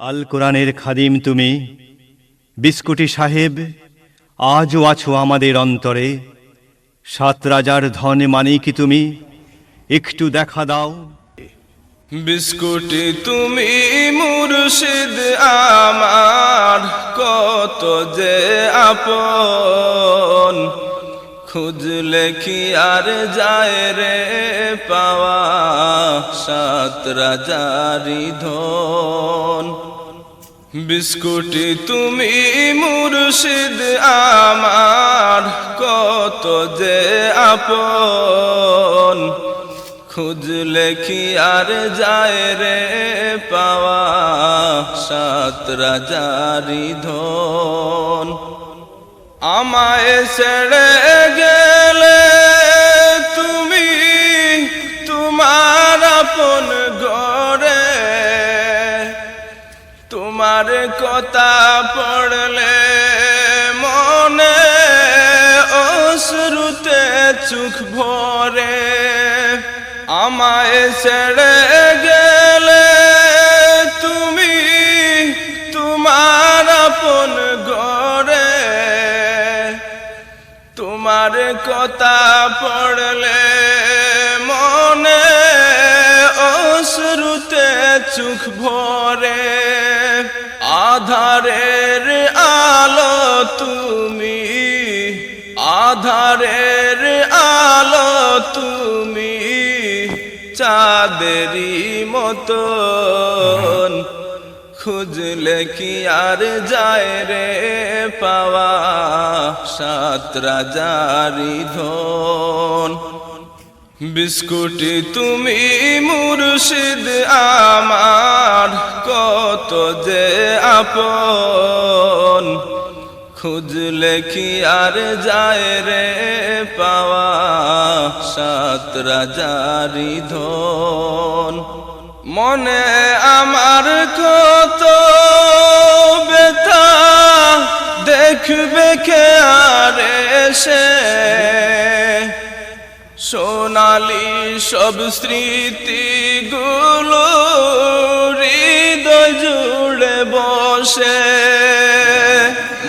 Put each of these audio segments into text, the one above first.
আল কোরআনের খাদিম তুমি, বিস্কুটি সাহেব, আজও আছো আমাদের অন্তরে। সাত রাজার ধনে মানিকি তুমি? একটু দেখা দাও। বিস্কুটি তুমি মুর্শিদ আমার, কত যে আপন। খুঁজলে কি আর যায় রে পাওয়া সাত রাজারি ধন? বিস্কুটি তুমি মুর্শিদ আমার, কত যে আপন। খুঁজলে কি আর যায় রে পাওয়া সাত রাজারি ধন। আমায় ছেড়ে গেলে তোমার কথা পড়লে মনে অশ্রুতে চোখ ভরে, আমায় ছেড়ে গেলে তুমি তোমার আপন ঘরে। তোমার কথা পড়লে মনে অশ্রুতে চোখ ভরে আধারের আলো তুমি, আধারের আলো তুমি চাঁদেরই মতন। খুঁজলে কি আর যায় রে পাওয়া সাত রাজারি ধন? বিস্কুটি তুমি মুর্শিদ আমার, কত যে আপন খুঁজলে কি আর যায় রে পাওয়া সাত রাজারি ধন। মনে আমার কত বেতা দেখবে কে আর এসে। সোনালি সব স্মৃতি গুলো হৃদয় বসে।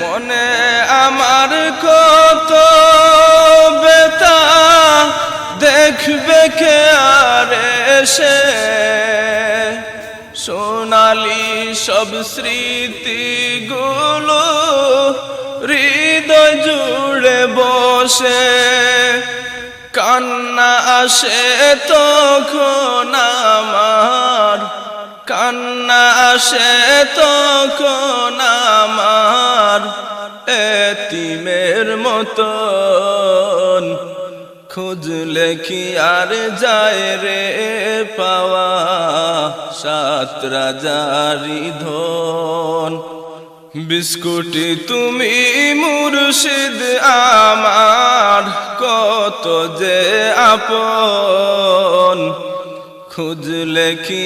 মনে আমার কত বেতা দেখবে কে আর এসে। সোনালি সব স্মৃতি গুলো হৃদয় জুড়ে বসে। কান্না আসে তখন আসে তখন আমার এতিমের মতন। খুঁজলে কি আর যায় রে পাওয়া সাত রাজারি ধন। বিস্কুটি তুমি মুর্শিদ আমার, কত যে আপন। খুঁজলে কি